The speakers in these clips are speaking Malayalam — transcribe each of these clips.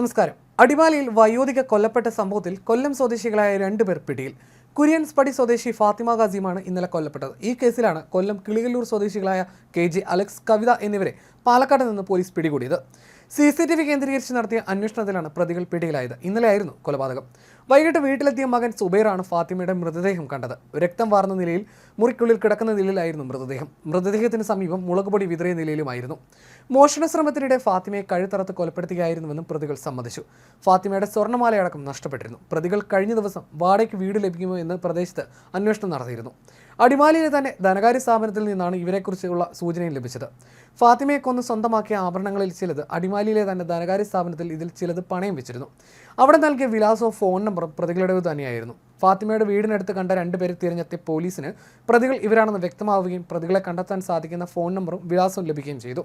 നമസ്കാരം. അടിമാലിയിൽ വയോധിക കൊല്ലപ്പെട്ട സംഭവത്തിൽ കൊല്ലം സ്വദേശികളായ രണ്ടുപേർ പിടിയിൽ. കുര്യൻ സ്പടി സ്വദേശി ഫാത്തിമ ഗാസിയുമാണ് ഇന്നലെ കൊല്ലപ്പെട്ടത്. ഈ കേസിലാണ് കൊല്ലം കിളികല്ലൂർ സ്വദേശികളായ കെ ജെ അലക്സ് കവിത എന്നിവരെ പാലക്കാട് നിന്ന് പോലീസ് പിടികൂടിയത്. സി സി ടി വി കേന്ദ്രീകരിച്ച് നടത്തിയ അന്വേഷണത്തിലാണ് പ്രതികൾ പിടിയിലായത്. ഇന്നലെയായിരുന്നു കൊലപാതകം. വൈകിട്ട് വീട്ടിലെത്തിയ മകൻ സുബൈറാണ് ഫാത്തിമയുടെ മൃതദേഹം കണ്ടത്. രക്തം വാർന്ന നിലയിൽ മുറിക്കുള്ളിൽ കിടക്കുന്ന നിലയിലായിരുന്നു മൃതദേഹം. മൃതദേഹത്തിന് സമീപം മുളകുപൊടി വിതറിയ നിലയിലുമായിരുന്നു. മോഷണ ശ്രമത്തിനിടെ ഫാത്തിമയെ കഴുത്തറത്ത് കൊലപ്പെടുത്തുകയായിരുന്നുവെന്നും പ്രതികൾ സമ്മതിച്ചു. ഫാത്തിമയുടെ സ്വർണമാലയടക്കം നഷ്ടപ്പെട്ടിരുന്നു. പ്രതികൾ കഴിഞ്ഞ ദിവസം വാടകയ്ക്ക് വീട് ലഭിക്കുമോ എന്ന് പ്രദേശത്ത് അന്വേഷണം നടത്തിയിരുന്നു. അടിമാലിയിലെ തന്നെ ധനകാര്യ സ്ഥാപനത്തിൽ നിന്നാണ് ഇവരെക്കുറിച്ചുള്ള സൂചനയും ലഭിച്ചത്. ഫാത്തിമയെ കൊന്ന് സ്വന്തമാക്കിയ ആഭരണങ്ങളിൽ ചിലത് അടിമാലിയിലെ തന്നെ ധനകാര്യ സ്ഥാപനത്തിൽ ഇതിൽ ചിലത് പണയം വെച്ചിരുന്നു. അവിടെ നൽകിയ വിലാസവും ഫോൺ നമ്പറും പ്രതികളുടേത് തന്നെയായിരുന്നു. ഫാത്തിമയുടെ വീടിനടുത്ത് കണ്ട രണ്ടുപേരെ തിരഞ്ഞെത്തിയ പോലീസിന് പ്രതികൾ ഇവരാണെന്ന് വ്യക്തമാവുകയും പ്രതികളെ കണ്ടെത്താൻ സാധിക്കുന്ന ഫോൺ നമ്പറും വിലാസവും ലഭിക്കുകയും ചെയ്തു.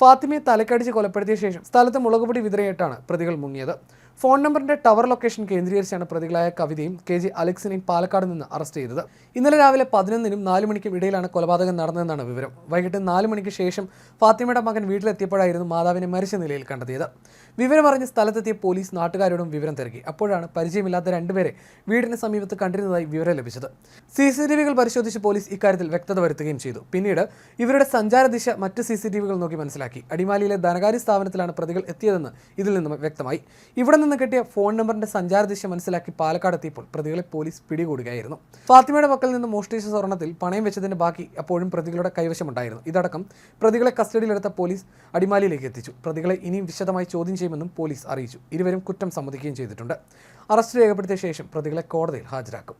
ഫാത്തിമയെ തലക്കടിച്ച് കൊലപ്പെടുത്തിയ ശേഷം സ്ഥലത്ത് മുളകുപൊടി വിതറിയിട്ടാണ് പ്രതികൾ മുങ്ങിയത്. ഫോൺ നമ്പറിന്റെ ടവർ ലൊക്കേഷൻ കേന്ദ്രീകരിച്ചാണ് പ്രതികളായ കവിതയും കെ ജി അലക്സിനെയും പാലക്കാട് നിന്ന് അറസ്റ്റ് ചെയ്തത്. ഇന്നലെ രാവിലെ പതിനൊന്നിനും നാല് മണിക്കും ഇടയിലാണ് കൊലപാതകം നടന്നതെന്നാണ് വിവരം. വൈകിട്ട് നാല് മണിക്ക് ശേഷം ഫാത്തിമയുടെ മകൻ വീട്ടിലെത്തിയപ്പോഴായിരുന്നു മാതാവിനെ മരിച്ച നിലയിൽ കണ്ടെത്തിയത്. വിവരമറിഞ്ഞ് സ്ഥലത്തെത്തിയ പോലീസ് നാട്ടുകാരോടും വിവരം തിരക്കി അപ്പോഴാണ് പരിചയമില്ലാത്ത രണ്ടുപേരെ വീടിന് സമീപത്ത് കണ്ടിരുന്നതായി വിവരം ലഭിച്ചത്. സി സി ടി വികൾ പരിശോധിച്ച് പോലീസ് ഇക്കാര്യത്തിൽ വ്യക്തത വരുത്തുകയും ചെയ്തു. പിന്നീട് ഇവരുടെ സഞ്ചാരദിശ മറ്റ് സി സി ടി വികൾ നോക്കി മനസ്സിലാക്കി. അടിമാലിയിലെ ധനകാര്യ സ്ഥാപനത്തിലാണ് പ്രതികൾ എത്തിയതെന്ന് ഇതിൽ നിന്നും വ്യക്തമായി. ഇവിടെ നിന്ന് കിട്ടിയ ഫോൺ നമ്പറിന്റെ സഞ്ചാരദിശ മനസ്സിലാക്കി പാലക്കാട് എത്തിയപ്പോൾ പ്രതികളെ പോലീസ് പിടികൂടുകയായിരുന്നു. ഫാത്തിമയുടെ പക്കൽ നിന്ന് മോഷ്ടിച്ച സ്വർണത്തിൽ പണയം വെച്ചതിന്റെ ബാക്കി അപ്പോഴും പ്രതികളുടെ കൈവശമുണ്ടായിരുന്നു. ഇതടക്കം പ്രതികളെ കസ്റ്റഡിയിലെടുത്ത പോലീസ് അടിമാലിയിലേക്ക് എത്തിച്ചു. പ്രതികളെ ഇനിയും വിശദമായി ചോദ്യം ചെയ്യുമെന്നും പോലീസ് അറിയിച്ചു. ഇരുവരും കുറ്റം സമ്മതിക്കുകയും ചെയ്തിട്ടുണ്ട്. അറസ്റ്റ് രേഖപ്പെടുത്തിയ ശേഷം പ്രതികളെ കോടതിയിൽ ഹാജരാക്കും.